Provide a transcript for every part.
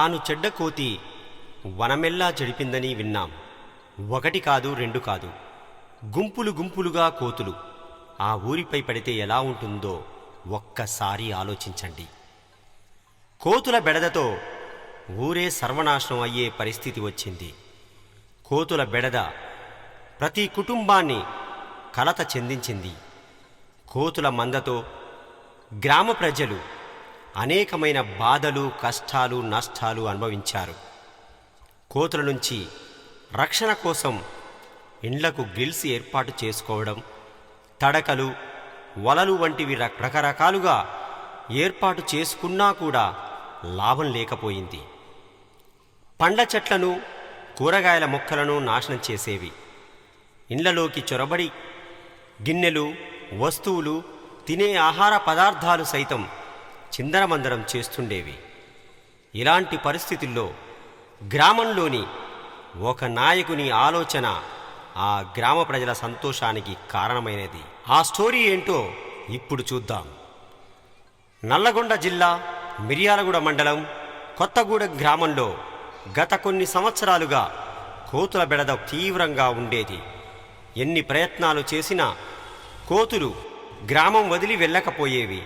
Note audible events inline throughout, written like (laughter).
తాను చెడ్డ కోతి వనమెల్లా చెడిపిందని విన్నాం. ఒకటి కాదు రెండు కాదు. గుంపులు గుంపులుగా కోతులు. ఆ ఊరిపై పడితే ఎలా ఉంటుందో ఒక్కసారి ఆలోచించండి. కోతుల బెడదతో ఊరే సర్వనాశనం అయ్యే పరిస్థితి వచ్చింది. కోతుల బెడద ప్రతి కుటుంబాన్ని కలత చెందించింది. కోతుల మందతో గ్రామ ప్రజలు అనేకమైన బాధలు కష్టాలు నష్టాలు అనుభవించారు. కోతుల నుంచి రక్షణ కోసం ఇండ్లకు గిల్స్ ఏర్పాటు చేసుకోవడం తడకలు వలలు వంటివి రకరకాలుగా ఏర్పాటు చేసుకున్నా కూడా లాభం లేకపోయింది. పండ్ల చెట్లను కూరగాయల మొక్కలను నాశనం చేసేవి. ఇండ్లలోకి చొరబడి గిన్నెలు వస్తువులు తినే ఆహార పదార్థాలు సైతం చిందరమందరం చేస్తుండేవి. ఇలాంటి పరిస్థితుల్లో గ్రామంలోని ఒక నాయకుని ఆలోచన ఆ గ్రామ ప్రజల సంతోషానికి కారణమైనది. ఆ స్టోరీ ఏంటో ఇప్పుడు చూద్దాం. నల్లగొండ జిల్లా మిర్యాలగూడ మండలం కొత్తగూడెం గ్రామంలో గత కొన్ని సంవత్సరాలుగా కోతుల బెడద తీవ్రంగా ఉండేది. ఎన్ని ప్రయత్నాలు చేసినా కోతులు గ్రామం వదిలి వెళ్ళకపోయేవి.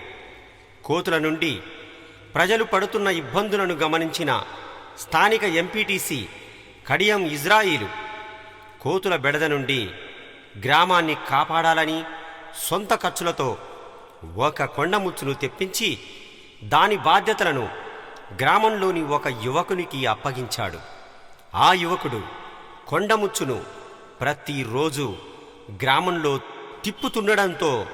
కోతుల నుండి ప్రజలు పడుతున్న ఇబ్బందులను గమనించిన స్థానిక ఎంపీటీసీ కడియం ఇజ్రాయిలు కోతుల బెడద నుండి గ్రామాన్ని కాపాడాలని సొంత ఖర్చులతో ఒక కొండముచ్చును తెప్పించి దాని బాధ్యతలను గ్రామంలోని ఒక యువకునికి అప్పగించాడు. ఆ యువకుడు కొండముచ్చును ప్రతిరోజు గ్రామంలో తిప్పుతుండడంతో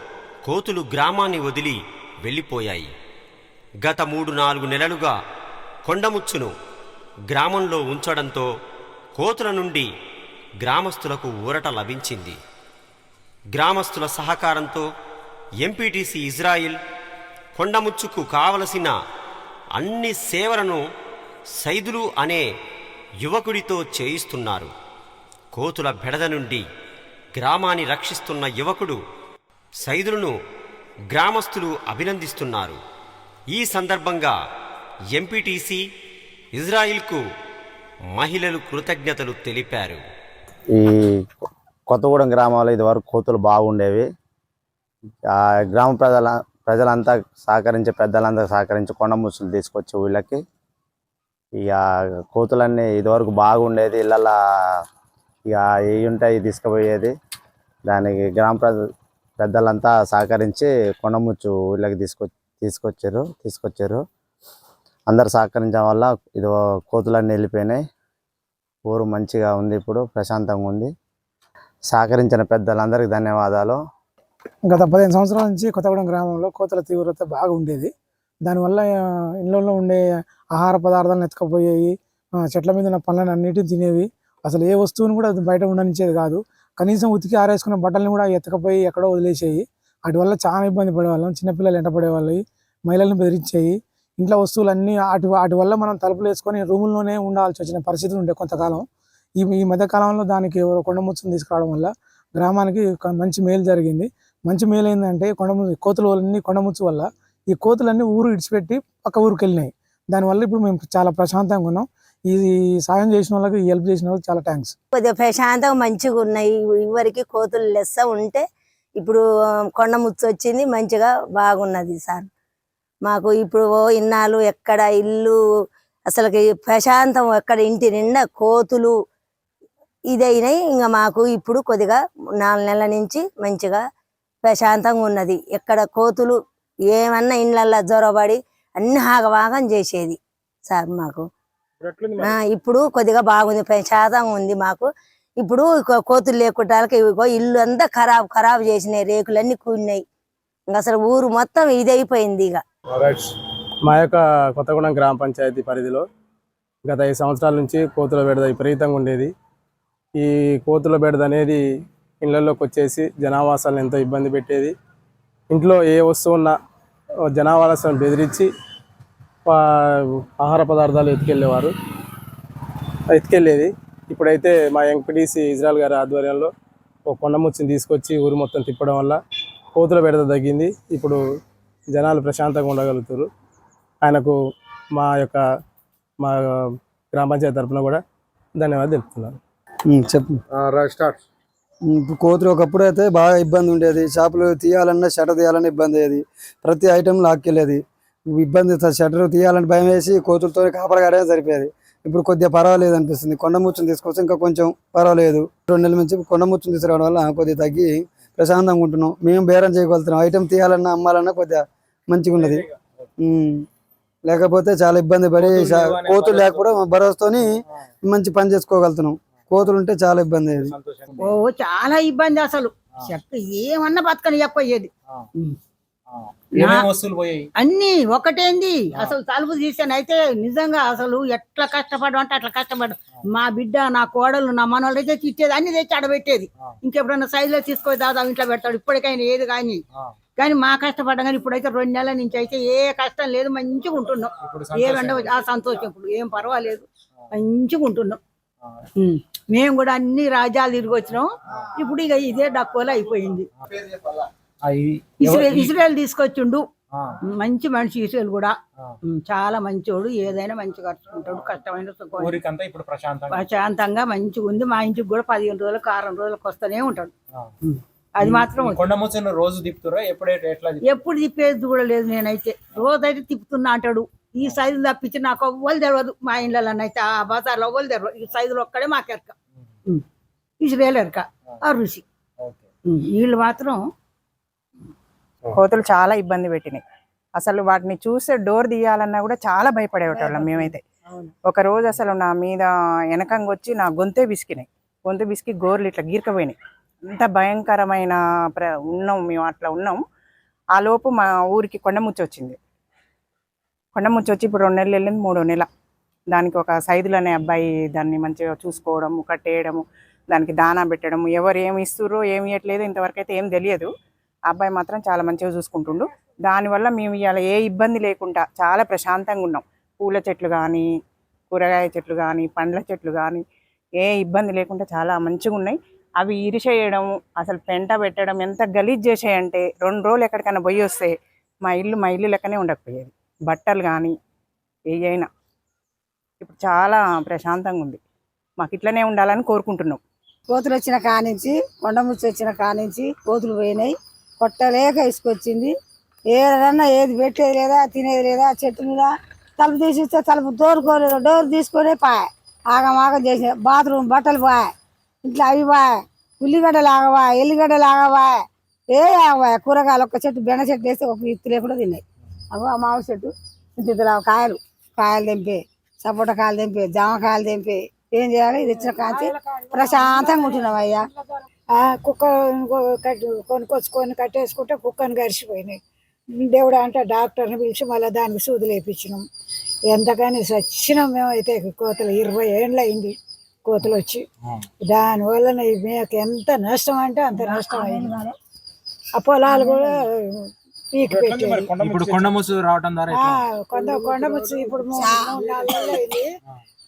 కోతులు గ్రామాన్ని వదిలి వెళ్ళిపోయాయి. గత మూడు నాలుగు నెలలుగా కొండముచ్చును గ్రామంలో ఉంచడంతో కోతుల నుండి గ్రామస్తులకు ఊరట లభించింది. గ్రామస్తుల సహకారంతో ఎంపీటీసీ ఇజ్రాయిల్ కొండముచ్చుకు కావలసిన అన్ని సేవలను సైదులు అనే యువకుడితో చేయిస్తున్నారు. కోతుల బెడద నుండి గ్రామాన్ని రక్షిస్తున్న యువకుడు సైదులను గ్రామస్తులు అభినందిస్తున్నారు. ఈ సందర్భంగా ఎంపీటీసీ ఇజ్రాయిల్కు మహిళలు కృతజ్ఞతలు తెలిపారు. ఈ కొత్తగూడెం గ్రామంలో ఇదివరకు కోతులు బాగుండేవి. గ్రామ ప్రజల ప్రజలంతా సహకరించి పెద్దలంతా సహకరించి కొండ ముసులు తీసుకొచ్చి వీళ్ళకి. ఇక కోతులన్నీ ఇదివరకు బాగుండేది ఇళ్ళల్లో ఇక ఏ ఉంటాయి తీసుకుపోయేది. దానికి గ్రామ ప్రజ పెద్దలంతా సహకరించి కొండముచ్చు వీళ్ళకి తీసుకొ తీసుకొచ్చారు తీసుకొచ్చారు. అందరు సహకరించడం వల్ల ఇది కోతులన్నీ వెళ్ళిపోయినాయి. ఊరు మంచిగా ఉంది ఇప్పుడు ప్రశాంతంగా ఉంది. సహకరించిన పెద్దలందరికీ ధన్యవాదాలు. గత పదిహేను సంవత్సరాల నుంచి కొత్తగూడెం గ్రామంలో కోతల తీవ్రత బాగా ఉండేది. దానివల్ల ఆ, ఇళ్ళల్లో ఉండే ఆహార పదార్థాలను ఎత్తుకపోయేవి చెట్ల మీద ఉన్న పనులను అన్నిటిని తినేవి. అసలు ఏ వస్తువుని కూడా బయట ఉండనిచ్చేది కాదు. కనీసం ఉతికి ఆరేసుకున్న బట్టలను కూడా ఎత్తకపోయి ఎక్కడో వదిలేసేయి. వాటి వల్ల చాలా ఇబ్బంది పడేవాళ్ళం. చిన్నపిల్లలు ఎంట పడేవాళ్ళు. మహిళలను బెదిరించేవి ఇంట్లో వస్తువులన్నీ వాటి వాటి వల్ల మనం తలుపులు వేసుకొని రూముల్లోనే ఉండాల్సి వచ్చిన పరిస్థితులు ఉండే కొంతకాలం. ఈ ఈ మధ్యకాలంలో దానికి కొండముచ్చును తీసుకురావడం వల్ల గ్రామానికి మంచి మేలు జరిగింది. మంచి మేలు ఏంటంటే కొండము కోతులు అన్ని కొండముచ్చు వల్ల ఈ కోతులన్నీ ఊరు ఇడిచిపెట్టి పక్క ఊరికి వెళ్ళినాయి. దానివల్ల ఇప్పుడు మేము చాలా ప్రశాంతంగా ఉన్నాం. ఈ సాయం చేసిన వాళ్ళకి హెల్ప్ చేసిన వాళ్ళకి చాలా థ్యాంక్స్ కొద్దిగా ప్రశాంతంగా మంచిగా ఉన్నాయి. ఇవరికి కోతులు లెస్స ఉంటే ఇప్పుడు కొండ ముచ్చు వచ్చింది మంచిగా బాగున్నది సార్. మాకు ఇప్పుడు ఓ ఇన్నాళ్ళు ఎక్కడ ఇల్లు అసలుకి ప్రశాంతం ఎక్కడ ఇంటి నిండా కోతులు ఇదైనాయి. ఇంకా మాకు ఇప్పుడు కొద్దిగా నాలుగు నెలల నుంచి మంచిగా ప్రశాంతంగా ఉన్నది. ఎక్కడ కోతులు ఏమన్నా ఇండ్లల్లో జ్వరబడి అన్ని ఆగవాగం చేసేది సార్ మాకు. ఇప్పుడు కొద్దిగా బాగుంది ప్రశాంతంగా ఉంది మాకు. ఇప్పుడు కోతులు ఇవిగో ఇల్లు అంతా ఖరాబ్ ఖరాబ్ చేసినాయి రేకులన్నీ కూలినాయి. ఇంక అసలు ఊరు మొత్తం ఇదైపోయింది ఇక మా యొక్క కొత్తగూడెం గ్రామ పంచాయతీ పరిధిలో గత ఐదు సంవత్సరాల నుంచి కోతుల బెడద విపరీతంగా ఉండేది. ఈ కోతుల బెడద అనేది ఇళ్ళలోకి వచ్చేసి జనావాసాలను ఎంతో ఇబ్బంది పెట్టేది. ఇంట్లో ఏ వస్తువు ఉన్నా ఆ జనావాసాలను బెదిరించి ఆహార పదార్థాలు ఎత్తుకెళ్ళేవారు. ఎత్తుకెళ్ళేది. ఇప్పుడైతే మా ఎంపీటీసీ ఇజ్రాయల్ గారి ఆధ్వర్యంలో ఒక కొండముచ్చిని తీసుకొచ్చి ఊరు మొత్తం తిప్పడం వల్ల కోతుల బెడద తగ్గింది. ఇప్పుడు జనాలు ప్రశాంతంగా ఉండగలుగుతారు ఆయనకు మా యొక్క మా గ్రామ పంచాయతీ తరఫున కూడా ధన్యవాదాలు తెలుపుతున్నాను. చెప్పు. కోతులు ఒకప్పుడు అయితే బాగా ఇబ్బంది ఉండేది. చేపలు తీయాలన్నా షటర్ తీయాలన్నా ఇబ్బంది అయ్యేది. ప్రతి ఐటెం లాక్కెళ్ళేది. ఇబ్బంది షటర్ తీయాలని భయం వేసి కోతులతో కాపలగాడే సరిపోయేది. ఇప్పుడు కొద్దిగా పర్వాలేదు అనిపిస్తుంది. కొండ ముచ్చుని తీసుకొస్తే ఇంకా కొంచెం పర్వాలేదు. రెండు నెలల నుంచి కొండ ముచ్చుని తీసుకురావడం వల్ల కొద్దిగా తగ్గి ప్రశాంతంగా ఉంటున్నాం. మేము బేరం చేయగలుగుతున్నాం. ఐటెం తీయాలన్నా అమ్మాలన్నా కొద్దిగా మంచిగా ఉన్నది. లేకపోతే చాలా ఇబ్బంది పడి కోతులు లేకపోవడం భరోసాతోని మంచి పని చేసుకోగలుగుతున్నాం. కోతులు ఉంటే చాలా ఇబ్బంది అయ్యేది. ఓ చాలా ఇబ్బంది అసలు. ఏమన్నా బతకని చెప్పయ్యేది వస్తువులు పోయాయి? అన్ని ఒకటేంది. అసలు తలుపు తీసాను అయితే నిజంగా అసలు ఎట్లా కష్టపడు అంటే అట్లా కష్టపడు మా బిడ్డ నా కోడలు నా మనోళ్ళు అయితే తిట్టేది. అన్ని తెచ్చి ఆడబెట్టేది ఇంకెప్పుడన్నా సైజులో తీసుకొని దాదా ఇంట్లో పెడతాడు. ఇప్పటికైనా ఏది కానీ. కానీ మా కష్టపడ్డా కానీ ఇప్పుడైతే రెండు నెలల నుంచి అయితే ఏ కష్టం లేదు. మంచిగా ఉంటున్నాం. ఏ ఆ సంతోషం ఇప్పుడు. ఏం పర్వాలేదు. మంచిగా ఉంటున్నాం. మేము కూడా అన్ని రాజ్యాలు తిరిగి వచ్చినాం. ఇప్పుడు ఇక ఇదే డక్కువలో అయిపోయింది. ఇస్రాయల్ తీసుకొచ్చిండు. మంచి మనిషి ఇస్రాయల్ కూడా. చాలా మంచోడు ఏదైనా మంచి కట్టుకుంటాడు కష్టమైన ఇప్పుడు ప్రశాంతంగా. మంచిగా ఉంది. మా ఇంటికి కూడా పదిహేను రోజులకు వారం రోజులకు వస్తూనే ఉంటాడు. అది మాత్రం రోజు తిప్పుతురా ఎప్పుడే? ఎప్పుడు తిప్పేది కూడా లేదు నేనైతే. రోజైతే తిప్పుతున్నా అంటాడు. ఈ సైజులు తప్పించి నాకు ఎవ్వరు తెలియదు మా ఇళ్ళలోనైతే ఆ బజార్లో ఎవ్వరు తెలియదు ఈ సైజులు ఒక్కడే మాకు ఎరక ఇసురేలు ఎరక. ఆ. రుచి. ఉం, వీళ్ళు మాత్రం కోతులు చాలా ఇబ్బంది పెట్టినాయి. అసలు వాటిని చూస్తే డోర్ తీయాలన్నా కూడా చాలా భయపడేటోళ్ళం మేమైతే. ఒక రోజు అసలు నా మీద వెనకంగా వచ్చి నా గొంతే బిసికినాయి గొంతు బిసికి గోర్లు ఇట్లా గీరకపోయినాయి. అంత భయంకరమైన ప్ర ఉన్నాం మేము అట్లా ఉన్నాం. ఆ లోపు మా ఊరికి కొండముచ్చి వచ్చింది. కొండముచ్చి వచ్చి ఇప్పుడు రెండు నెలలు వెళ్ళింది మూడో నెల. దానికి ఒక సైదులు అనే అబ్బాయి దాన్ని మంచిగా చూసుకోవడము కట్టేయడము దానికి దానా పెట్టడము ఎవరు ఏమి ఇస్తుర్రో ఏమి ఇవ్వట్లేదు ఇంతవరకు అయితే ఏం తెలియదు. అబ్బాయి మాత్రం చాలా మంచిగా చూసుకుంటుండు. దానివల్ల మేము ఇవాళ ఏ ఇబ్బంది లేకుండా చాలా ప్రశాంతంగా ఉన్నాం. పూల చెట్లు కానీ కూరగాయ చెట్లు కానీ పండ్ల చెట్లు కానీ ఏ ఇబ్బంది లేకుండా చాలా మంచిగా ఉన్నాయి. అవి ఇరిచేయడం అసలు పెంట పెట్టడం ఎంత గలీజ్ చేసాయంటే రెండు రోజులు ఎక్కడికైనా పోయి వస్తే మా ఇల్లు మా ఇల్లు లెక్కనే ఉండకపోయేది. బట్టలు కానీ ఏయైనా. ఇప్పుడు చాలా ప్రశాంతంగా ఉంది. మాకు ఇట్లనే ఉండాలని కోరుకుంటున్నాం. కోతులు వచ్చిన కానించి కొండముచ్చి వచ్చిన కానించి కోతులు పోయినాయి. కొట్టలేక ఇసుకొచ్చింది. ఏదన్నా ఏది పెట్టేది లేదా తినేది లేదా చెట్టు మీద తలుపు తీసి ఇస్తే తలుపు తోరుకోలేదు డోర్ తీసుకొని పాయ ఆగం ఆగం చేసి బాత్రూమ్ బట్టలు పాయ ఇట్లా అవి పాయ ఉల్లిగడ్డలు ఆగవా ఎల్లిగడ్డలు ఆగవా ఏ ఆగవా కూరగాయలు ఒక్క చెట్టు బెండ చెట్టు వేస్తే ఒక ఇత్తు లేకుండా తిన్నాయి. అగో ఆ మామిడి చెట్టు ఇంత కాయలు కాయలు తెంపే సపోటా కాయలు తెంపే జామకాయలు తెంపే ఏం చేయాలి? ఇది ఇచ్చిన కాంతి ప్రశాంతంగా ఉంటున్నాం అయ్యా. కుక్క కొనుక్కొచ్చుకొని కట్టేసుకుంటే కుక్కను గరిచిపోయినాయి దేవుడు అంటే డాక్టర్ని పిలిచి మళ్ళీ దానికి సూదులు వేయించినాం ఎంతకని సచ్చినాం మేమైతే కోతలు. ఇరవై ఏళ్ళు అయింది కోతలు వచ్చి దానివల్ల మీకు ఎంత నష్టం అంటే అంత నష్టం అయింది. ఆ పొలాలు కూడా పీకి ఇప్పుడు కొండ కొండముచ్చు ఇప్పుడు మూడు నాలుగు నెలలు అయింది.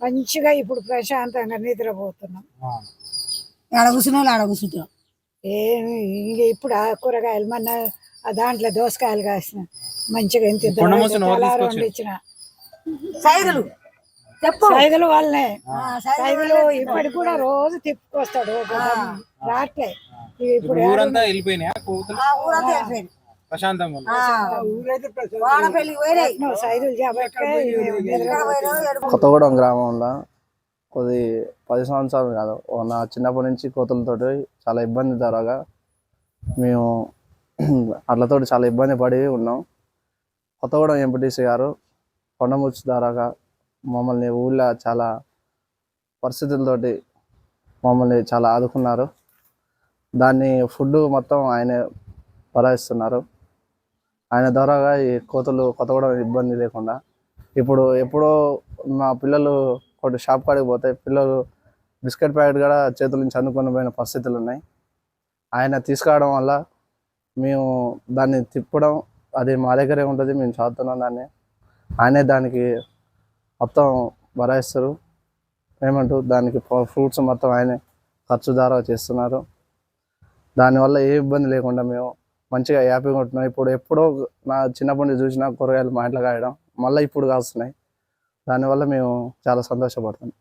మంచిగా ఇప్పుడు ప్రశాంతంగా నిద్రపోతున్నాం. ఆ. ఆడ కూర్చున్నాం ఆడ కూర్చుంటాం ఏమి ఇంక ఇప్పుడు ఆ కూరగాయలు మొన్న ఆ దాంట్లో దోసకాయలు కాసిన మంచిగా ఎంత ఇద్దరు తెల్లారి? వండిచ్చిన. సైదులు చెప్పు. సైదులు వాళ్ళనే. సైదులు ఇప్పటికి కూడా రోజు తిప్పుకొస్తాడు ఒక. రాట్లే. ఇక ఇప్పుడు ఇప్పుడు ఊరంతా వెళ్ళిపోయినాయా? కోతులు ప్రశాంతంగా ఉంది. నువ్వు సైదులు చేపట్టే కొత్తగూడెం గ్రామంలో కొద్ది పది సంవత్సరాలు కాదు. నా చిన్నప్పటి నుంచి కోతులతోటి చాలా ఇబ్బంది ధరగా మేము (clears throat) అట్లతోటి చాలా ఇబ్బంది పడి ఉన్నాం. కొత్తగూడెం ఎంపీటీసీ గారు కొండముచ్చు ద్వారాగా మమ్మల్ని ఊళ్ళో చాలా పరిస్థితులతోటి మమ్మల్ని చాలా ఆదుకున్నారు. దాన్ని ఫుడ్ మొత్తం ఆయనే భరాయిస్తున్నారు. ఆయన ద్వారాగా ఈ కోతులు కొత్తగూడెం ఇబ్బంది లేకుండా ఇప్పుడు ఎప్పుడో మా పిల్లలు ఒకటి షాప్ కాడికి పోతే పిల్లలు బిస్కెట్ ప్యాకెట్ కూడా చేతుల నుంచి అందుకొని పోయిన పరిస్థితులు ఉన్నాయి. ఆయన తీసుకురావడం వల్ల మేము దాన్ని తిప్పడం అది మా దగ్గరే ఉంటుంది మేము చదువుతున్నాం దాన్ని. ఆయనే దానికి మొత్తం భరాయిస్తారు పేమెంట్ దానికి ఫ్రూట్స్ మొత్తం ఆయనే ఖర్చు ద్వారా చేస్తున్నారు. దానివల్ల ఏ ఇబ్బంది లేకుండా మేము మంచిగా హ్యాపీగా ఉంటున్నాం. ఇప్పుడు ఎప్పుడో నా చిన్నప్పటి నుంచి చూసిన కూరగాయలు మా ఇంట్లో కాయడం మళ్ళీ ఇప్పుడు కాస్తున్నాయి. దానివల్ల మేము చాలా సంతోషపడుతున్నాం.